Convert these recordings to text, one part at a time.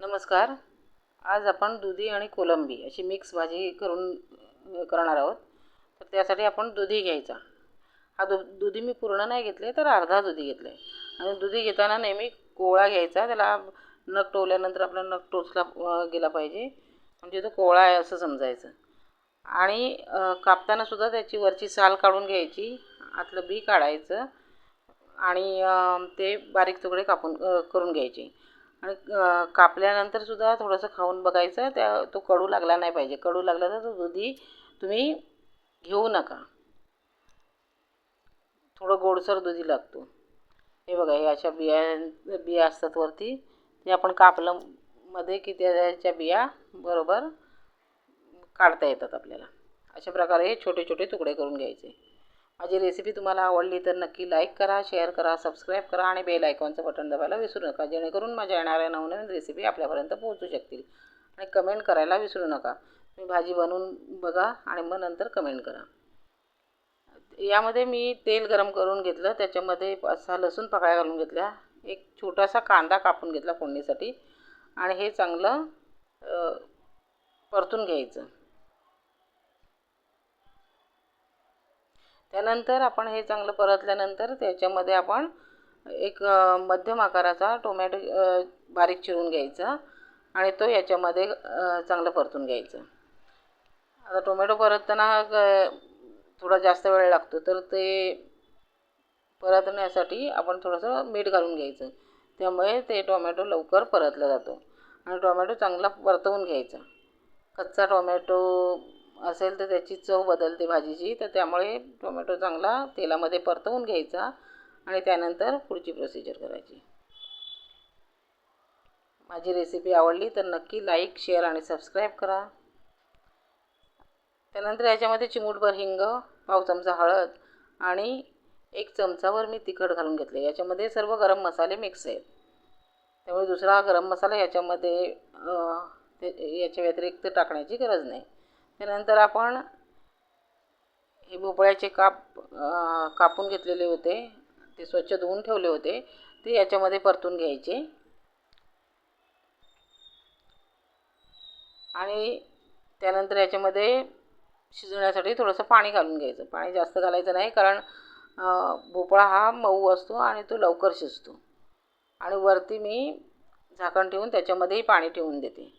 नमस्कार. आज आपण दुधी आणि कोलंबी अशी मिक्स भाजी करून करणार आहोत. तर त्यासाठी आपण दुधी घ्यायचा. हा दु दुधी मी पूर्ण नाही घेतले तर अर्धा दुधी घेतला. आहे आणि दुधी घेताना नेहमी कोवळा घ्यायचा. त्याला नख टोवल्यानंतर आपला नख टोचला गेला पाहिजे. म्हणजे तो कोवळा आहे असं समजायचं. आणि कापतानासुद्धा त्याची वरची साल काढून घ्यायची. आतलं बी काढायचं. आणि ते बारीक तुकडे कापून करून घ्यायचे. आणि कापल्यानंतरसुद्धा कापल्यानंतर सुद्धा थोडंसं खाऊन बघायचं त्या तो कडू लागला नाही पाहिजे. कडू लागला तर तो दुधी तुम्ही घेऊ नका. थोडं गोडसर दुधी लागतो. हे बघा हे अशा बिया बिया असतात वरती. ते आपण कापलं मध्ये की त्याच्या बिया बरोबर काढता येतात आपल्याला. अशा प्रकारे हे छोटे छोटे तुकडे करून घ्यायचे. माझी रेसिपी तुम्हाला आवडली तर नक्की लाईक करा शेअर करा सबस्क्राईब करा आणि बेल आयकॉनचं बटन दाबायला विसरू नका. जेणेकरून माझ्या येणाऱ्या नवनवीन रेसिपी आपल्यापर्यंत पोहोचू शकतील. आणि कमेंट करायला विसरू नका. तुम्ही भाजी बनवून बघा आणि मग नंतर कमेंट करा. यामध्ये मी तेल गरम करून घेतलं. त्याच्यामध्ये पाच सहा लसूण पकाळ्या घालून घेतल्या. एक छोटासा कांदा कापून घेतला फोडणीसाठी. आणि हे चांगलं परतून घ्यायचं. त्यानंतर आपण हे चांगलं परतल्यानंतर त्याच्यामध्ये आपण एक मध्यम आकाराचा टोमॅटो बारीक चिरून घ्यायचा आणि तो याच्यामध्ये चांगलं परतून घ्यायचा. आता टोमॅटो परतताना थोडा जास्त वेळ लागतो तर ते परतण्यासाठी आपण थोडंसं मीठ घालून घ्यायचं. त्यामुळे ते टोमॅटो लवकर परतला जातो आणि टोमॅटो चांगला परतवून घ्यायचा. कच्चा टोमॅटो असेल तर त्याची चव बदलते भाजीची. तर त्यामुळे टोमॅटो चांगला तेलामध्ये परतवून घ्यायचा आणि त्यानंतर पुढची प्रोसिजर करायची. माझी रेसिपी आवडली तर नक्की लाईक शेअर आणि सबस्क्राईब करा. त्यानंतर याच्यामध्ये चिमूटभर हिंग पाव चमचा हळद आणि एक चमचावर मी तिखट घालून घेतले. याच्यामध्ये सर्व गरम मसाले मिक्स आहेत. त्यामुळे दुसरा गरम मसाला याच्यामध्ये ते- याच्या व्यतिरिक्त टाकण्याची गरज नाही. त्यानंतर आपण हे भोपळ्याचे काप कापून घेतलेले होते. ते स्वच्छ धुवून ठेवले होते. ते याच्यामध्ये परतून घ्यायचे. आणि त्यानंतर याच्यामध्ये शिजवण्यासाठी थोडंसं पाणी घालून घ्यायचं. पाणी जास्त घालायचं नाही कारण भोपळा हा मऊ असतो आणि तो लवकर शिजतो. आणि वरती मी झाकण ठेवून त्याच्यामध्येही पाणी ठेवून देते.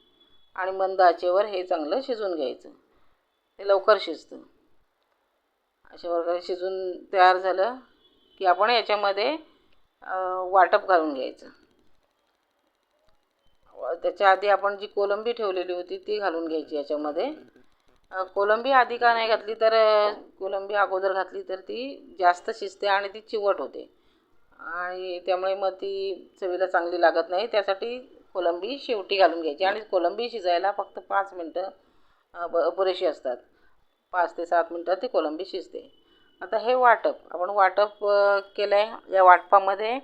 आणि मंद आचेवर हे चांगलं शिजवून घ्यायचं. ते लवकर शिजतं. अशा प्रकारे शिजून तयार झालं की आपण याच्यामध्ये वाटप घालून घ्यायचं. त्याच्या आधी आपण जी कोलंबी ठेवलेली होती ती घालून घ्यायची याच्यामध्ये. कोलंबी आधी का नाही घातली तर कोलंबी अगोदर घातली तर ती जास्त शिजते आणि ती चिवट होते. आणि त्यामुळे मग ती चवीला चांगली लागत नाही. त्यासाठी कोलंबी शेवटी घालून घ्यायची. आणि कोलंबी शिजायला फक्त पाच मिनटं ब पुरेशी असतात. पाच ते सात मिनटात ती कोलंबी शिजते. आता हे वाटप आपण वाटप केलं आहे या वाटपामध्ये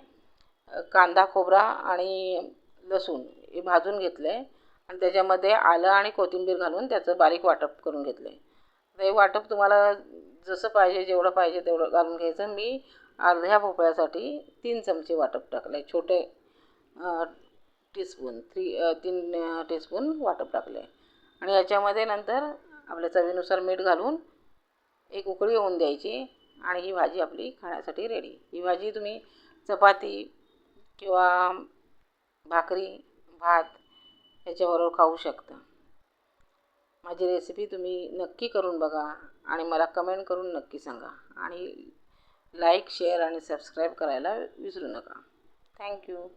कांदा खोबरा आणि लसूण हे भाजून घेतलं आहे आणि त्याच्यामध्ये आलं आणि कोथिंबीर घालून त्याचं बारीक वाटप करून घेतलं आहे हे वाटप तुम्हाला जसं पाहिजे जेवढं पाहिजे तेवढं घालून घ्यायचं. मी अर्ध्या भोपळ्यासाठी तीन चमचे वाटप टाकलं आहे छोटे टीस्पून थ्री तीन टीस्पून वाटप टाकलं आहे आणि याच्यामध्ये नंतर आपल्या चवीनुसार मीठ घालून एक उकळी येऊन द्यायची आणि ही भाजी आपली खाण्यासाठी रेडी ही भाजी तुम्ही चपाती किंवा भाकरी भात याच्याबरोबर खाऊ शकता. माझी रेसिपी तुम्ही नक्की करून बघा आणि मला कमेंट करून नक्की सांगा. आणि लाईक शेअर आणि सबस्क्राईब करायला विसरू नका. थँक्यू